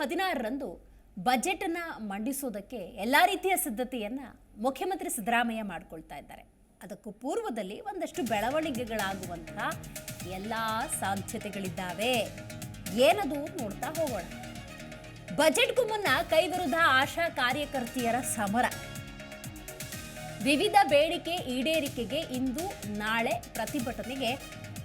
ಹದಿನಾರರಂದು ಬಜೆಟನ್ನು ಮಂಡಿಸೋದಕ್ಕೆ ಎಲ್ಲ ರೀತಿಯ ಸಿದ್ಧತೆಯನ್ನು ಮುಖ್ಯಮಂತ್ರಿ ಸಿದ್ದರಾಮಯ್ಯ ಮಾಡಿಕೊಳ್ತಾ ಇದ್ದಾರೆ. ಅದಕ್ಕೂ ಪೂರ್ವದಲ್ಲಿ ಒಂದಷ್ಟು ಬೆಳವಣಿಗೆಗಳಾಗುವಂತಹ ಎಲ್ಲ ಸಾಧ್ಯತೆಗಳಿದ್ದಾವೆ. ಏನದು ನೋಡ್ತಾ ಹೋಗೋಣ. ಬಜೆಟ್ಗೂ ಮುನ್ನ ಕೈ ವಿರುದ್ಧ ಆಶಾ ಕಾರ್ಯಕರ್ತೆಯರ ಸಮರ. ವಿವಿಧ ಬೇಡಿಕೆ ಈಡೇರಿಕೆಗೆ ಇಂದು ನಾಳೆ ಪ್ರತಿಭಟನೆಗೆ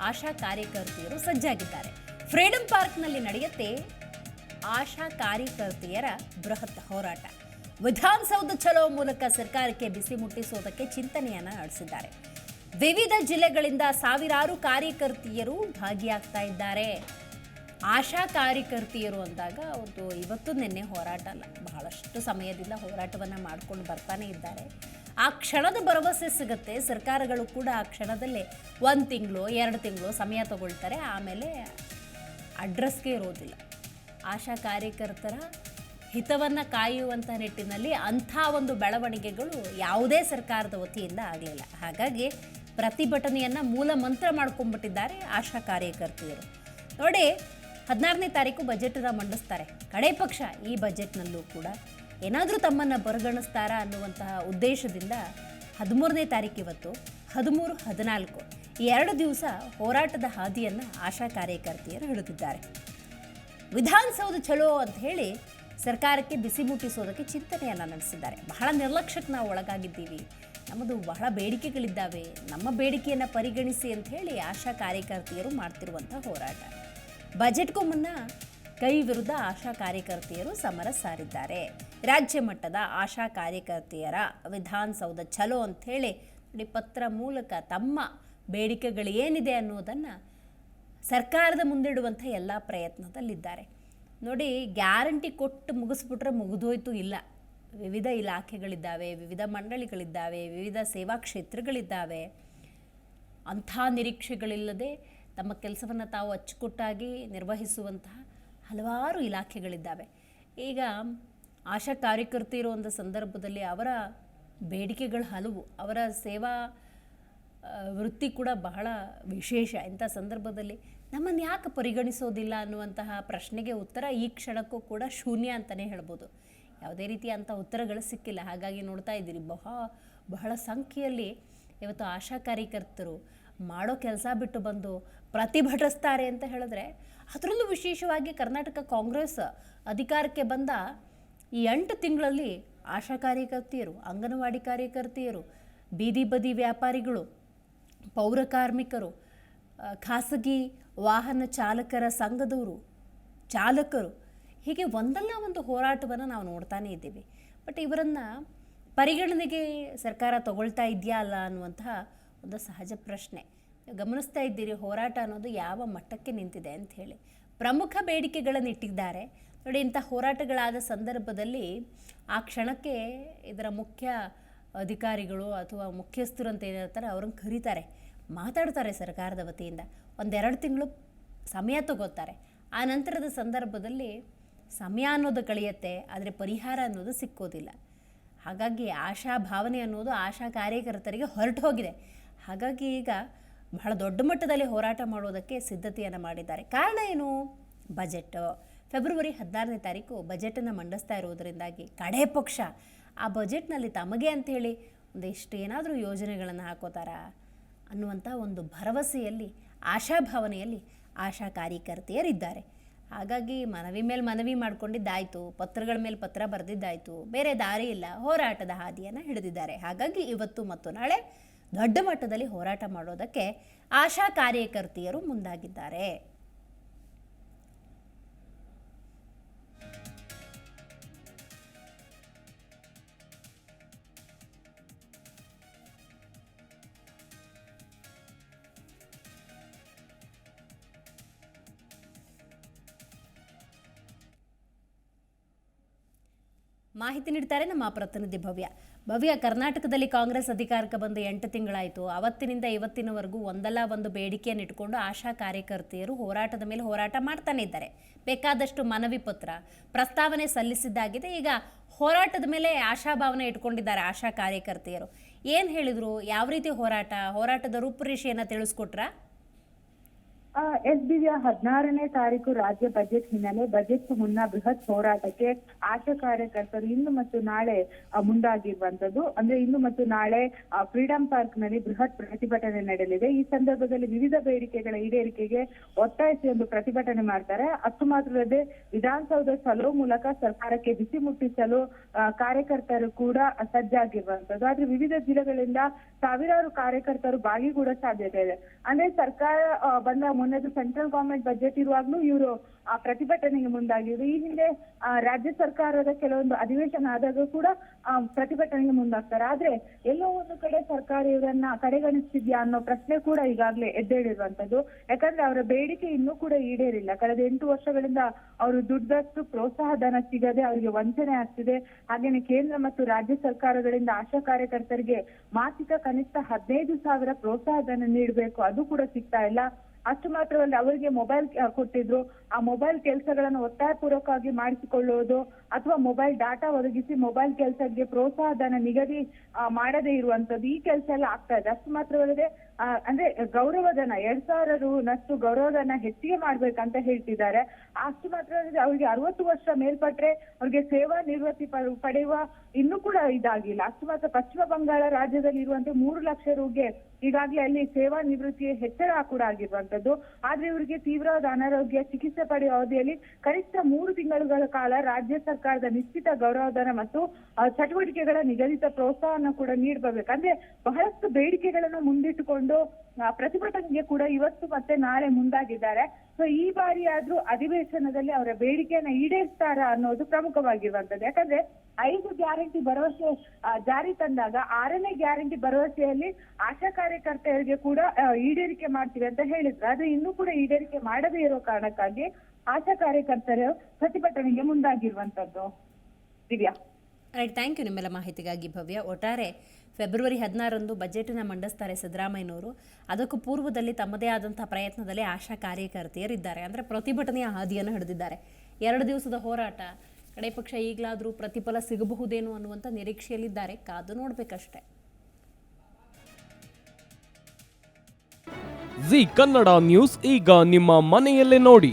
ಆಶಾ ಕಾರ್ಯಕರ್ತೆಯರು ಸಜ್ಜಾಗಿದ್ದಾರೆ. ಫ್ರೀಡಂ ಪಾರ್ಕ್ನಲ್ಲಿ ನಡೆಯುತ್ತೆ ಆಶಾ ಕಾರ್ಯಕರ್ತೆಯರ ಬೃಹತ್ ಹೋರಾಟ. ವಿಧಾನಸೌಧ ಚಲೋ ಮೂಲಕ ಸರ್ಕಾರಕ್ಕೆ ಬಿಸಿ ಮುಟ್ಟಿಸುವುದಕ್ಕೆ ಚಿಂತನೆಯನ್ನ ನಡೆಸಿದ್ದಾರೆ. ವಿವಿಧ ಜಿಲ್ಲೆಗಳಿಂದ ಸಾವಿರಾರು ಕಾರ್ಯಕರ್ತೆಯರು ಭಾಗಿಯಾಗ್ತಾ ಇದ್ದಾರೆ. ಆಶಾ ಕಾರ್ಯಕರ್ತೆಯರು ಅಂದಾಗ ಅವ್ರದ್ದು ಇವತ್ತು ನಿನ್ನೆ ಹೋರಾಟ ಅಲ್ಲ, ಬಹಳಷ್ಟು ಸಮಯದಿಂದ ಹೋರಾಟವನ್ನು ಮಾಡ್ಕೊಂಡು ಬರ್ತಾನೆ ಇದ್ದಾರೆ. ಆ ಕ್ಷಣದ ಭರವಸೆ ಸಿಗುತ್ತೆ, ಸರ್ಕಾರಗಳು ಕೂಡ ಆ ಕ್ಷಣದಲ್ಲೇ ಒಂದು ತಿಂಗಳು, ಎರಡು ತಿಂಗಳು ಸಮಯ ತಗೊಳ್ತಾರೆ, ಆಮೇಲೆ ಅಡ್ರೆಸ್ಗೆ ಇರೋದಿಲ್ಲ. ಆಶಾ ಕಾರ್ಯಕರ್ತರ ಹಿತವನ್ನು ಕಾಯುವಂಥ ನಿಟ್ಟಿನಲ್ಲಿ ಅಂಥ ಒಂದು ಬೆಳವಣಿಗೆಗಳು ಯಾವುದೇ ಸರ್ಕಾರದ ವತಿಯಿಂದ ಆಗಲಿಲ್ಲ. ಹಾಗಾಗಿ ಪ್ರತಿಭಟನೆಯನ್ನು ಮೂಲ ಮಂತ್ರ ಮಾಡ್ಕೊಂಡ್ಬಿಟ್ಟಿದ್ದಾರೆ ಆಶಾ ಕಾರ್ಯಕರ್ತೆಯರು. ನೋಡಿ, ಹದಿನಾರನೇ ತಾರೀಕು ಬಜೆಟನ್ನು ಮಂಡಿಸ್ತಾರೆ. ಕಡೆ ಪಕ್ಷ ಈ ಬಜೆಟ್ನಲ್ಲೂ ಕೂಡ ಏನಾದರೂ ತಮ್ಮನ್ನು ಪರಿಗಣಿಸ್ತಾರಾ ಅನ್ನುವಂತಹ ಉದ್ದೇಶದಿಂದ ಹದಿಮೂರನೇ ತಾರೀಕು ಇವತ್ತು, ಹದಿಮೂರು ಹದಿನಾಲ್ಕು, ಈ ಎರಡು ದಿವಸ ಹೋರಾಟದ ಹಾದಿಯನ್ನು ಆಶಾ ಕಾರ್ಯಕರ್ತೆಯರು ಹಿಡಿದಿದ್ದಾರೆ. ವಿಧಾನಸೌಧ ಚಲೋ ಅಂತ ಹೇಳಿ ಸರ್ಕಾರಕ್ಕೆ ಬಿಸಿ ಮುಟ್ಟಿಸೋದಕ್ಕೆ ಚಿಂತನೆಯನ್ನು ನಡೆಸಿದ್ದಾರೆ. ಬಹಳ ನಿರ್ಲಕ್ಷ್ಯಕ್ಕೆ ನಾವು ಒಳಗಾಗಿದ್ದೀವಿ. ನಮ್ಮದು ಬಹಳ ಬೇಡಿಕೆಗಳಿದ್ದಾವೆ. ನಮ್ಮ ಬೇಡಿಕೆಯನ್ನು ಪರಿಗಣಿಸಿ ಅಂತ ಹೇಳಿ ಆಶಾ ಕಾರ್ಯಕರ್ತೆಯರು ಮಾಡ್ತಿರುವಂಥ ಹೋರಾಟ. ಬಜೆಟ್ಗೂ ಮುನ್ನ ಕೈ ವಿರುದ್ಧ ಆಶಾ ಕಾರ್ಯಕರ್ತೆಯರು ಸಮರ ಸಾರಿದ್ದಾರೆ. ರಾಜ್ಯ ಮಟ್ಟದ ಆಶಾ ಕಾರ್ಯಕರ್ತೆಯರ ವಿಧಾನಸೌಧ ಚಲೋ ಅಂಥೇಳಿ ಪತ್ರ ಮೂಲಕ ತಮ್ಮ ಬೇಡಿಕೆಗಳು ಏನಿದೆ ಅನ್ನೋದನ್ನು ಸರ್ಕಾರದ ಮುಂದಿಡುವಂಥ ಎಲ್ಲ ಪ್ರಯತ್ನದಲ್ಲಿದ್ದಾರೆ. ನೋಡಿ, ಗ್ಯಾರಂಟಿ ಕೊಟ್ಟು ಮುಗಿಸ್ಬಿಟ್ರೆ ಮುಗಿದೋಯ್ತು ಇಲ್ಲ. ವಿವಿಧ ಇಲಾಖೆಗಳಿದ್ದಾವೆ, ವಿವಿಧ ಮಂಡಳಿಗಳಿದ್ದಾವೆ, ವಿವಿಧ ಸೇವಾ ಕ್ಷೇತ್ರಗಳಿದ್ದಾವೆ. ಅಂಥ ನಿರೀಕ್ಷೆಗಳಿಲ್ಲದೆ ತಮ್ಮ ಕೆಲಸವನ್ನು ತಾವು ಅಚ್ಚುಕಟ್ಟಾಗಿ ನಿರ್ವಹಿಸುವಂತಹ ಹಲವಾರು ಇಲಾಖೆಗಳಿದ್ದಾವೆ. ಈಗ ಆಶಾ ಕಾರ್ಯಕರ್ತೆಯರು ಒಂದು ಸಂದರ್ಭದಲ್ಲಿ ಅವರ ಬೇಡಿಕೆಗಳು ಹಲವು. ಅವರ ಸೇವಾ ವೃತ್ತಿ ಕೂಡ ಬಹಳ ವಿಶೇಷ. ಇಂಥ ಸಂದರ್ಭದಲ್ಲಿ ನಮ್ಮನ್ನು ಯಾಕೆ ಪರಿಗಣಿಸೋದಿಲ್ಲ ಅನ್ನುವಂತಹ ಪ್ರಶ್ನೆಗೆ ಉತ್ತರ ಈ ಕ್ಷಣಕ್ಕೂ ಕೂಡ ಶೂನ್ಯ ಅಂತಲೇ ಹೇಳ್ಬೋದು. ಯಾವುದೇ ರೀತಿಯ ಅಂಥ ಉತ್ತರಗಳು ಸಿಕ್ಕಿಲ್ಲ. ಹಾಗಾಗಿ ನೋಡ್ತಾ ಇದ್ದೀರಿ, ಬಹ, ಬಹಳ ಸಂಖ್ಯೆಯಲ್ಲಿ ಇವತ್ತು ಆಶಾ ಕಾರ್ಯಕರ್ತರು ಮಾಡೋ ಕೆಲಸ ಬಿಟ್ಟು ಬಂದು ಪ್ರತಿಭಟಿಸ್ತಾರೆ ಅಂತ ಹೇಳಿದ್ರೆ ಅದರಲ್ಲೂ ವಿಶೇಷವಾಗಿ ಕರ್ನಾಟಕ ಕಾಂಗ್ರೆಸ್ ಅಧಿಕಾರಕ್ಕೆ ಬಂದ ಈ ಎಂಟು ತಿಂಗಳಲ್ಲಿ ಆಶಾ ಕಾರ್ಯಕರ್ತೆಯರು, ಅಂಗನವಾಡಿ ಕಾರ್ಯಕರ್ತೆಯರು, ಬೀದಿ ಬದಿ ವ್ಯಾಪಾರಿಗಳು ಪೌರ ಕಾರ್ಮಿಕರು ಖಾಸಗಿ ವಾಹನ ಚಾಲಕರ ಸಂಘದವರು, ಚಾಲಕರು, ಹೀಗೆ ಒಂದಲ್ಲ ಒಂದು ಹೋರಾಟವನ್ನು ನಾವು ನೋಡ್ತಾನೆ ಇದ್ದೀವಿ. ಬಟ್ ಇವರನ್ನು ಪರಿಗಣನೆಗೆ ಸರ್ಕಾರ ತಗೊಳ್ತಾ ಇದೆಯಾ ಅಲ್ಲ ಅನ್ನುವಂತಹ ಒಂದು ಸಹಜ ಪ್ರಶ್ನೆ. ಗಮನಿಸ್ತಾ ಇದ್ದೀರಿ, ಹೋರಾಟ ಅನ್ನೋದು ಯಾವ ಮಟ್ಟಕ್ಕೆ ನಿಂತಿದೆ ಅಂತ ಹೇಳಿ. ಪ್ರಮುಖ ಬೇಡಿಕೆಗಳನ್ನು ಇಟ್ಟಿದ್ದಾರೆ. ನೋಡಿ, ಇಂಥ ಹೋರಾಟಗಳಾದ ಸಂದರ್ಭದಲ್ಲಿ ಆ ಕ್ಷಣಕ್ಕೆ ಇದರ ಮುಖ್ಯ ಅಧಿಕಾರಿಗಳು ಅಥವಾ ಮುಖ್ಯಸ್ಥರು ಅಂತ ಏನಿರ್ತಾರೆ ಅವ್ರನ್ನ ಕರೀತಾರೆ, ಮಾತಾಡ್ತಾರೆ ಸರ್ಕಾರದ ವತಿಯಿಂದ. ಒಂದೆರಡು ತಿಂಗಳು ಸಮಯ ತಗೋತಾರೆ. ಆ ನಂತರದ ಸಂದರ್ಭದಲ್ಲಿ ಸಮಯ ಅನ್ನೋದು ಕಳೆಯುತ್ತೆ, ಆದರೆ ಪರಿಹಾರ ಅನ್ನೋದು ಸಿಕ್ಕೋದಿಲ್ಲ. ಹಾಗಾಗಿ ಆಶಾ ಭಾವನೆ ಅನ್ನೋದು ಆಶಾ ಕಾರ್ಯಕರ್ತರಿಗೆ ಹೊರಟು ಹೋಗಿದೆ. ಹಾಗಾಗಿ ಈಗ ಬಹಳ ದೊಡ್ಡ ಮಟ್ಟದಲ್ಲಿ ಹೋರಾಟ ಮಾಡೋದಕ್ಕೆ ಸಿದ್ಧತೆಯನ್ನು ಮಾಡಿದ್ದಾರೆ. ಕಾರಣ ಏನು? ಬಜೆಟ್. ಫೆಬ್ರವರಿ ಹದಿನಾರನೇ ತಾರೀಕು ಬಜೆಟನ್ನು ಮಂಡಿಸ್ತಾ ಇರುವುದರಿಂದಾಗಿ ಕಡೆ ಪಕ್ಷ ಆ ಬಜೆಟ್ನಲ್ಲಿ ತಮಗೆ ಅಂಥೇಳಿ ಒಂದಿಷ್ಟು ಏನಾದರೂ ಯೋಜನೆಗಳನ್ನು ಹಾಕೋತಾರಾ ಅನ್ನುವಂಥ ಒಂದು ಭರವಸೆಯಲ್ಲಿ, ಆಶಾಭಾವನೆಯಲ್ಲಿ ಆಶಾ ಕಾರ್ಯಕರ್ತೆಯರಿದ್ದಾರೆ. ಹಾಗಾಗಿ ಮನವಿ ಮೇಲೆ ಮನವಿ ಮಾಡಿಕೊಂಡಿದ್ದಾಯಿತು, ಪತ್ರಗಳ ಮೇಲೆ ಪತ್ರ ಬರೆದಿದ್ದಾಯಿತು, ಬೇರೆ ದಾರಿ ಇಲ್ಲ, ಹೋರಾಟದ ಹಾದಿಯನ್ನು ಹಿಡಿದಿದ್ದಾರೆ. ಹಾಗಾಗಿ ಇವತ್ತು ಮತ್ತು ನಾಳೆ ದೊಡ್ಡ ಮಟ್ಟದಲ್ಲಿ ಹೋರಾಟ ಮಾಡೋದಕ್ಕೆ ಆಶಾ ಕಾರ್ಯಕರ್ತೆಯರು ಮುಂದಾಗಿದ್ದಾರೆ. ಮಾಹಿತಿ ನೀಡ್ತಾರೆ ನಮ್ಮ ಪ್ರತಿನಿಧಿ ಭವ್ಯ. ಭವ್ಯ, ಕರ್ನಾಟಕದಲ್ಲಿ ಕಾಂಗ್ರೆಸ್ ಅಧಿಕಾರಕ್ಕೆ ಬಂದು ಎಂಟು ತಿಂಗಳಾಯಿತು. ಅವತ್ತಿನಿಂದ ಇವತ್ತಿನವರೆಗೂ ಒಂದಲ್ಲ ಒಂದು ಬೇಡಿಕೆಯನ್ನು ಇಟ್ಕೊಂಡು ಆಶಾ ಕಾರ್ಯಕರ್ತೆಯರು ಹೋರಾಟದ ಮೇಲೆ ಹೋರಾಟ ಮಾಡ್ತಾನೆ ಇದ್ದಾರೆ. ಬೇಕಾದಷ್ಟು ಮನವಿ ಪತ್ರ, ಪ್ರಸ್ತಾವನೆ ಸಲ್ಲಿಸಿದ್ದಾಗಿದೆ. ಈಗ ಹೋರಾಟದ ಮೇಲೆ ಆಶಾಭಾವನೆ ಇಟ್ಕೊಂಡಿದ್ದಾರೆ ಆಶಾ ಕಾರ್ಯಕರ್ತೆಯರು. ಏನು ಹೇಳಿದರು? ಯಾವ ರೀತಿ ಹೋರಾಟ? ಹೋರಾಟದ ರೂಪುರೇಷೆಯನ್ನು ತಿಳಿಸ್ಕೊಟ್ರಾ? ಎಸ್ ದಿವ್ಯ ಹದಿನಾರನೇ ತಾರೀಕು ರಾಜ್ಯ ಬಜೆಟ್ ಹಿನ್ನೆಲೆ ಬಜೆಟ್ ಮುನ್ನ ಬೃಹತ್ ಹೋರಾಟಕ್ಕೆ ಆಶಾ ಕಾರ್ಯಕರ್ತರು ಇಂದು ಮತ್ತು ನಾಳೆ ಮುಂದಾಗಿರುವಂತದ್ದು ಅಂದ್ರೆ ಇಂದು ಮತ್ತು ನಾಳೆ ಫ್ರೀಡಂ ಪಾರ್ಕ್ನಲ್ಲಿ ಬೃಹತ್ ಪ್ರತಿಭಟನೆ ನಡೆಯಲಿದೆ. ಈ ಸಂದರ್ಭದಲ್ಲಿ ವಿವಿಧ ಬೇಡಿಕೆಗಳ ಈಡೇರಿಕೆಗೆ ಒತ್ತಾಯಿಸಿ ಒಂದು ಪ್ರತಿಭಟನೆ ಮಾಡ್ತಾರೆ. ಅಷ್ಟು ಮಾತ್ರವಲ್ಲದೆ ವಿಧಾನಸೌಧ ಚಲೋ ಮೂಲಕ ಸರ್ಕಾರಕ್ಕೆ ಬಿಸಿ ಮುಟ್ಟಿಸಲು ಕಾರ್ಯಕರ್ತರು ಕೂಡ ಸಜ್ಜಾಗಿರುವಂತದ್ದು ಆದ್ರೆ ವಿವಿಧ ಜಿಲ್ಲೆಗಳಿಂದ ಸಾವಿರಾರು ಕಾರ್ಯಕರ್ತರು ಭಾಗಿಗೂಡ ಸಾಧ್ಯತೆ ಇದೆ. ಅಂದ್ರೆ ಸರ್ಕಾರ ಬಂದ ಮೊನ್ನೆದು ಸೆಂಟ್ರಲ್ ಗವರ್ಮೆಂಟ್ ಬಜೆಟ್ ಇರುವಾಗ್ಲೂ ಇವರು ಆ ಪ್ರತಿಭಟನೆಗೆ ಮುಂದಾಗಿದ್ರು. ಈ ಹಿಂದೆ ಆ, ರಾಜ್ಯ ಸರ್ಕಾರದ ಕೆಲವೊಂದು ಅಧಿವೇಶನ ಆದಾಗ ಕೂಡ ಆ, ಪ್ರತಿಭಟನೆಗೆ ಮುಂದಾಗ್ತಾರೆ. ಆದ್ರೆ ಎಲ್ಲೋ ಒಂದು ಕಡೆ ಸರ್ಕಾರ ಇವರನ್ನ ಕಡೆಗಣಿಸ್ತಿದ್ಯಾ ಅನ್ನೋ ಪ್ರಶ್ನೆ ಕೂಡ ಈಗಾಗಲೇ ಎದ್ದೇಳಿರುವಂತದ್ದು ಯಾಕಂದ್ರೆ ಅವರ ಬೇಡಿಕೆ ಇನ್ನೂ ಕೂಡ ಈಡೇರಿಲ್ಲ. ಕಳೆದ ಎಂಟು ವರ್ಷಗಳಿಂದ ಅವರು ದುಡ್ಡಷ್ಟು ಪ್ರೋತ್ಸಾಹ ಧನ ಸಿಗದೆ ಅವರಿಗೆ ವಂಚನೆ ಆಗ್ತಿದೆ. ಹಾಗೇನೆ ಕೇಂದ್ರ ಮತ್ತು ರಾಜ್ಯ ಸರ್ಕಾರಗಳಿಂದ ಆಶಾ ಕಾರ್ಯಕರ್ತರಿಗೆ ಮಾಸಿಕ ಕನಿಷ್ಠ ಹದಿನೈದು ಸಾವಿರ ಪ್ರೋತ್ಸಾಹ ಧನ ನೀಡಬೇಕು. ಅದು ಕೂಡ ಸಿಗ್ತಾ ಇಲ್ಲ. ಅಷ್ಟು ಮಾತ್ರವಲ್ಲ ಅವರಿಗೆ ಮೊಬೈಲ್ ಕೊಟ್ಟಿದ್ರು. ಆ ಮೊಬೈಲ್ ಕೆಲಸಗಳನ್ನು ಒತ್ತಾಯಪೂರ್ವಕವಾಗಿ ಮಾಡಿಸಿಕೊಳ್ಳುವುದು ಅಥವಾ ಮೊಬೈಲ್ ಡಾಟಾ ಒದಗಿಸಿ ಮೊಬೈಲ್ ಕೆಲಸಕ್ಕೆ ಪ್ರೋತ್ಸಾಹ ಧನ ನಿಗದಿ ಮಾಡದೇ ಇರುವಂತದ್ದು ಈ ಕೆಲಸ ಎಲ್ಲ ಆಗ್ತಾ ಇದೆ. ಅಷ್ಟು ಮಾತ್ರವಲ್ಲದೆ ಅಂದ್ರೆ ಗೌರವಧನ, ಎರಡ್ ಸಾವಿರ ರೂನಷ್ಟು ಗೌರವಧನ ಹೆಚ್ಚಿಗೆ ಮಾಡ್ಬೇಕಂತ ಹೇಳ್ತಿದ್ದಾರೆ. ಅಷ್ಟು ಮಾತ್ರ ಅವ್ರಿಗೆ ಅರವತ್ತು ವರ್ಷ ಮೇಲ್ಪಟ್ರೆ ಅವ್ರಿಗೆ ಸೇವಾ ನಿವೃತ್ತಿ ಪಡೆಯುವ ಇನ್ನೂ ಕೂಡ ಇದಾಗಿಲ್ಲ. ಅಷ್ಟು ಮಾತ್ರ ಪಶ್ಚಿಮ ಬಂಗಾಳ ರಾಜ್ಯದಲ್ಲಿ ಇರುವಂತೆ ಮೂರು ಲಕ್ಷ ರೂಗೆ ಈಗಾಗಲೇ ಅಲ್ಲಿ ಸೇವಾ ನಿವೃತ್ತಿ ಹೆಚ್ಚಳ ಕೂಡ ಆಗಿರುವಂತದ್ದು ಆದ್ರೆ ಇವರಿಗೆ ತೀವ್ರವಾದ ಅನಾರೋಗ್ಯ, ಚಿಕಿತ್ಸೆ ಪಡೆಯುವ ಅವಧಿಯಲ್ಲಿ ಕನಿಷ್ಠ ಮೂರು ತಿಂಗಳುಗಳ ಕಾಲ ರಾಜ್ಯ ಸರ್ಕಾರದ ನಿಶ್ಚಿತ ಗೌರವಧನ ಮತ್ತು ಚಟುವಟಿಕೆಗಳ ನಿಗದಿತ ಪ್ರೋತ್ಸಾಹನ ಕೂಡ ನೀಡಬೇಕು ಅಂದ್ರೆ ಬಹಳಷ್ಟು ಬೇಡಿಕೆಗಳನ್ನು ಮುಂದಿಟ್ಟುಕೊಂಡು ಪ್ರತಿಭಟನೆಗೆ ಕೂಡ ಇವತ್ತು ಮತ್ತೆ ನಾಳೆ ಮುಂದಾಗಿದ್ದಾರೆ. ಸೊ ಈ ಬಾರಿ ಆದ್ರೂ ಅಧಿವೇಶನದಲ್ಲಿ ಅವರ ಬೇಡಿಕೆಯನ್ನ ಈಡೇರಿಸ್ತಾರ ಅನ್ನೋದು ಪ್ರಮುಖವಾಗಿರುವಂತದ್ದು ಯಾಕಂದ್ರೆ ಐದು ಗ್ಯಾರಂಟಿ ಭರವಸೆ ಜಾರಿ ತಂದಾಗ ಆರನೇ ಗ್ಯಾರಂಟಿ ಭರವಸೆಯಲ್ಲಿ ಆಶಾ ಕಾರ್ಯಕರ್ತೆಯರಿಗೆ ಕೂಡ ಈಡೇರಿಕೆ ಮಾಡ್ತೀವಿ ಅಂತ ಹೇಳಿದ್ರು. ಆದ್ರೆ ಇನ್ನೂ ಕೂಡ ಈಡೇರಿಕೆ ಮಾಡದೇ ಇರೋ ಕಾರಣಕ್ಕಾಗಿ ಆಶಾ ಕಾರ್ಯಕರ್ತರು ಪ್ರತಿಭಟನೆಗೆ ಮುಂದಾಗಿರುವಂತದ್ದು ದಿವ್ಯಾ. ರೈಟ್ ಥ್ಯಾಂಕ್ ಯು ನಿಮ್ಮೆಲ್ಲ ಮಾಹಿತಿಗಾಗಿ ಭವ್ಯ. ಒಟ್ಟಾರೆ ಫೆಬ್ರವರಿ ಹದಿನಾರರಂದು ಬಜೆಟನ್ನು ಮಂಡಿಸ್ತಾರೆ ಸಿದ್ದರಾಮಯ್ಯನವರು. ಅದಕ್ಕೂ ಪೂರ್ವದಲ್ಲಿ ತಮ್ಮದೇ ಆದಂಥ ಪ್ರಯತ್ನದಲ್ಲಿ ಆಶಾ ಕಾರ್ಯಕರ್ತೆಯರಿದ್ದಾರೆ. ಅಂದರೆ ಪ್ರತಿಭಟನೆಯ ಹಾದಿಯನ್ನು ಹಿಡಿದಿದ್ದಾರೆ. ಎರಡು ದಿವಸದ ಹೋರಾಟ ಕಡೆ ಪಕ್ಷ ಈಗಲಾದರೂ ಪ್ರತಿಫಲ ಸಿಗಬಹುದೇನೋ ಅನ್ನುವಂಥ ನಿರೀಕ್ಷೆಯಲ್ಲಿದ್ದಾರೆ. ಕಾದು ನೋಡಬೇಕಷ್ಟೆ. ಜಿ ಕನ್ನಡ ನ್ಯೂಸ್ ಈಗ ನಿಮ್ಮ ಮನೆಯಲ್ಲೇ ನೋಡಿ.